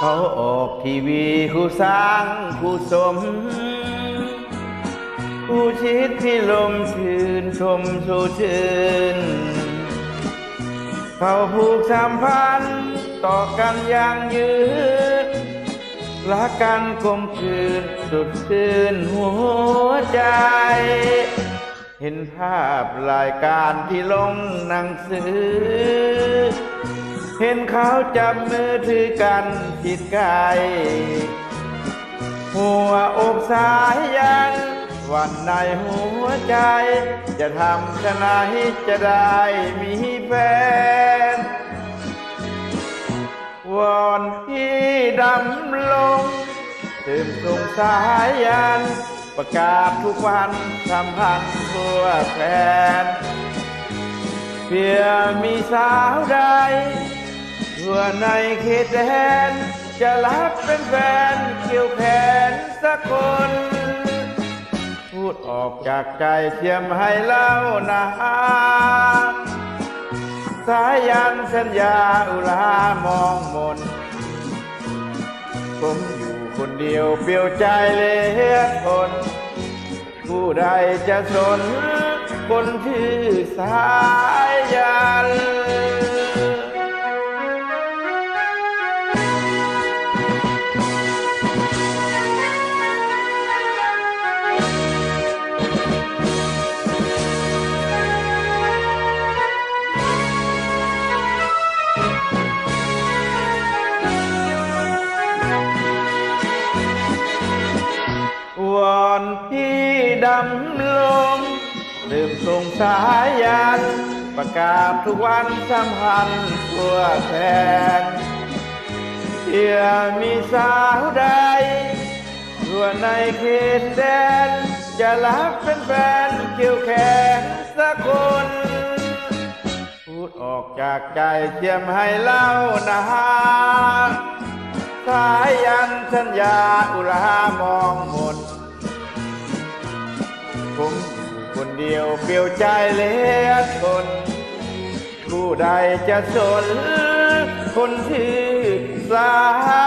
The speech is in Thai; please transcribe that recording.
เขาออกทีวีคู่สร้างคู่สมผู้ชิดที่ลมชื่นชมสู่ชื่น เขาผูกสัมพันธ์ต่อกันอย่างยืดรักกันกลมคืนสุดชื่นหัวใจ เห็นภาพรายการที่ลงหนังสือ เห็นเขาจับมือถือกันชิดไกลหัวอกสายยันวันในหัวใจ จะทำจะไหนจะได้มีแฟน วอนพี่ดำลงตื่นสงสายยัน ประกาศทุกวันสัมพันธ์ทั่วแฟนเพื่อมีสาวใด ทั่วในเขตแดนจะรับเป็นแฟนเกี่ยวแขนสักคน พูดออกจากใจเทียมให้เล่านะสายันสัญญาอุลามองมน ผมอยู่คนเดียวเปลี่ยวใจเหลยทนผู้ใดจะสนคนชื่สายยัน ดำลงลืมส่งสายยัน ประกาศทุกวันสัมพันธ์ทั่วแทนเพื่อมีสาวใดทั่วในเขตแดน จะรับเป็นแฟนเกี่ยวแขนสักคน พูดออกจากใจเทียมให้เล่านะสายยันสัญญาอุรามองมดผม เดียวเปลี่ยวใจเลือทน ผู้ใดจะสนคนที่สาย